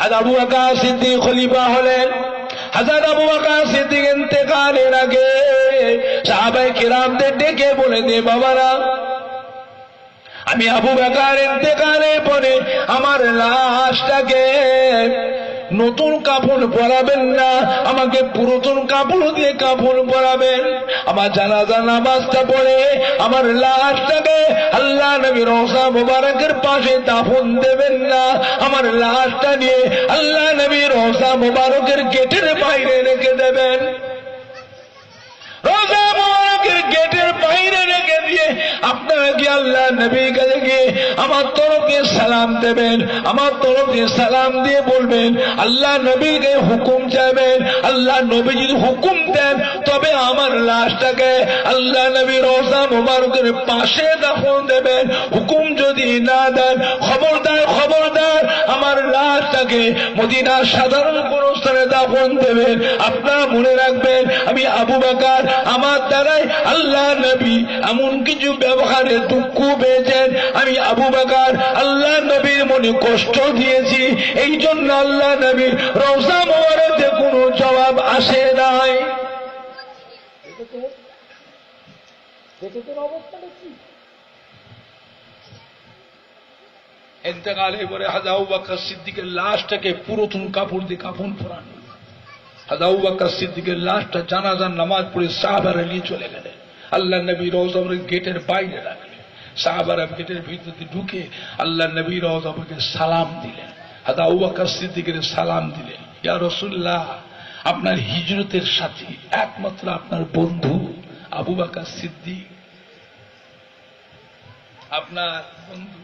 হাজার আবু সিদ্ধি সিদ্দিক খলিফা হলেন। হাজার আবু আকা সিদ্দিক ইন্তেকালের আগে সাহাবাই কিরামদের ডেকে বলে দে বাবারা, আমি আবু বেকার ইন্তেকালের পরে আমার লাশটাকে নতুন কাপড় পরাবেন না। আমাকে পুরাতন কাপড় দিয়ে কাপড় পরাবেন। আমার জানাজা নামাজটা পড়ে, আমার লাশটাকে আল্লাহ নবী রসা মোবারকের পাশে দাফন দেবেন না। আমার লাশটা নিয়ে আল্লাহ নবী রসা মোবারকের গেটের বাইরে রেখে দেবেন। আপনারা কি আল্লাহ নবীর কাছে গিয়ে আমার তরফে সালাম দেবেন, আমার তরফে সালাম দিয়ে বলবেন, আল্লাহ নবীকে হুকুম চাইবেন, আল্লাহ নবী যদি হুকুম দেন, তবে আমার লাশটাকে আল্লাহ নবী রোজা মোবারকের পাশে দাফন দেবেন। হুকুম যদি না দেন, খবরদার খবরদার লাশটাকে মদিনার সাধারণ কোন স্থানে দাফন দেবেন আপনারা মনে রাখবেন আমি আবু বাকার আমার দ্বারাই আল্লাহ নবী এমন কিছু ব্যবহারে দুঃখ পেয়েছেন আমি আবু বাকার আল্লাহ নবীর মনে কষ্ট দিয়েছি এই জন্য আল্লাহ নবীর রোজা মোবারকে কোনো জবাব আসে নাই এতেকালের পরে হাজাউ বাক্কা সিদ্দিকের লাশটাকে পুরাতন কাপড় দিয়ে কাপড় পরানো। হাজাউ বাক্কা সিদ্দিকের লাশটা জানাজার নামাজ পড়ে সাহাবারা নিয়ে চলে গেলেন। আল্লাহ নবী রোজামের গেটের বাইরে রাখলেন। সাহাবারা গেটের ভিতরে ঢুকে আল্লাহ নবী রোজামকে সালাম দিলেন। হাজাউ বাক্কা সিদ্দিকের সালাম দিলেন। ইয়া রসুল্লাহ আপনার হিজরতের সাথী, একমাত্র আপনার বন্ধু আবু বাক্কা সিদ্দিক। আপনার বন্ধু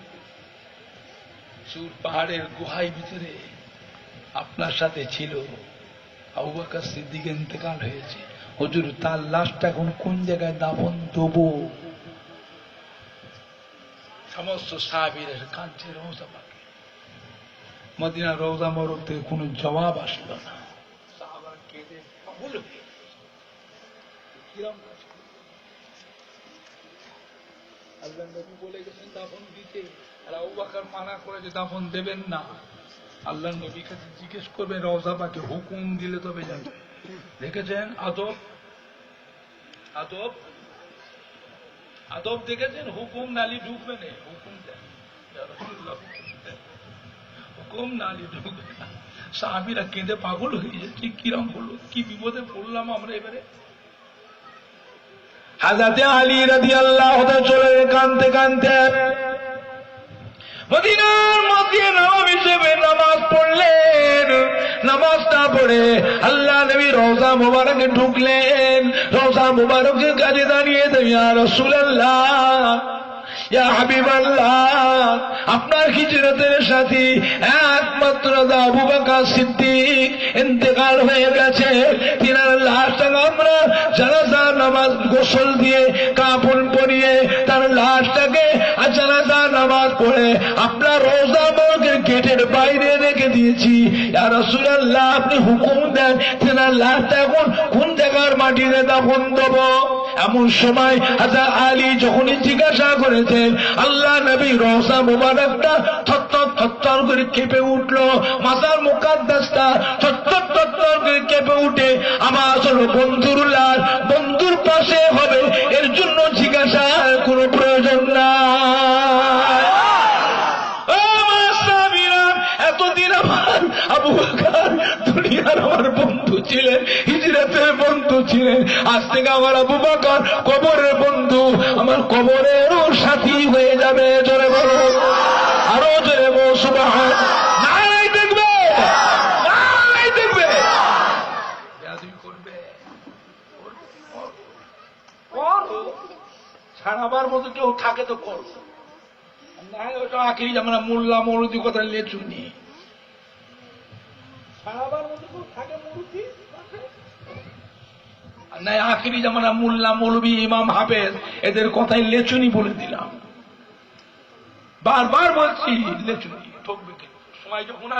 সুর পাহাড়ের গুহায় ভিতরে আপনার সাথে ছিল। আবু ইন্তেকাল হয়েছে। হুজুর, তার লাশটা এখন কোন জায়গায় দাফন দেবো? সমস্ত সাহাবীর কাঁদছে রোজা পাকে। মদিনা রোজা মরক থেকে কোনো জবাব আসলো না। কিরম কষ্ট। আল্লাহ নবী বলে গেছেন, দাফন দিতে। আর আবু বকর মানা করেছে দাফন দেবেন না। আল্লাহ নবী কাছে জিজ্ঞেস করবেন, রওজা পাকে হুকুম দিলে তবে যাবে দেখেছেন আদব? আদব? আদব দেখেছেন? হুকুম নালি ঢুকবে না। হুকুম হুকুম নালি ঢুকবে না। সাহাবিরা কেঁদে পাগল হয়ে যাচ্ছে কিরম হলো? কি বিপদে পড়লাম আমরা এবারে? হাজাতে আলী রাদি আল্লাহ চলে কানতে কানতে। মদিনার মধ্যে নাম হিসেবে নামাজ পড়লেন। নামাজটা পড়ে আল্লাহ নবী রোজা মুবারকে ঢুকলেন। রোজা মুবারকের কাছে দাঁড়িয়ে দেবে আর হাবিবাল্লাহ, আপনার হিজরতের সাথে একমাত্র আবু বকর সিদ্দিক ইন্তেকাল হয়ে গেছে। তিনার লাশটাকে আমরা জানাজা গোসল দিয়ে কাপড় পরিয়ে তার লাশটাকে আর জানাজা নামাজ পড়ে। আপনার রোজা মর্গের গেটের বাইরে রেখে দিয়েছি। ইয়া রাসূলুল্লাহ, আপনি হুকুম দেন তেনার লাশটা এখন কোন জায়গার মাটিতে দাফন দেবো? এমন সময় হাজা আলী যখনই জিজ্ঞাসা করেছেন, আল্লাহ নবী রসা মুবারকটা থত্তর থত্তর করে কেঁপে উঠল। মাতার মুকাদ্দাসটা থত্তর থত্তর করে কেঁপে উঠে। আমার আসলে বন্ধুর লাল পাশে হবে, এর জন্য জিজ্ঞাসার কোনো প্রয়োজন আমার এতদিন আমার আবু বন্ধু ছিলেন বন্ধু আজ থেকে আমার আবু কবরের বন্ধু, আমার কবরেরও সাথী হয়ে যাবে, জোরে বলো আরও জোরে বলো সুবহান নাই দেখবে নাই দেখবে বেয়াদবি করবে করো। ছাড়াবার মতো কেউ থাকে তো করো। না ওটা আখেরি আমরা মোল্লা মরুদি কথা লেচুনি ছাড়াবার মতো কেউ থাকে মরুদি না আখেরি জামানা মোল্লা মৌলবী, ইমাম হাফেজ, এদের কথাই লেচুনি বলে দিলাম। বারবার বলছি, লেচুনি, ঠকবে সময় যখন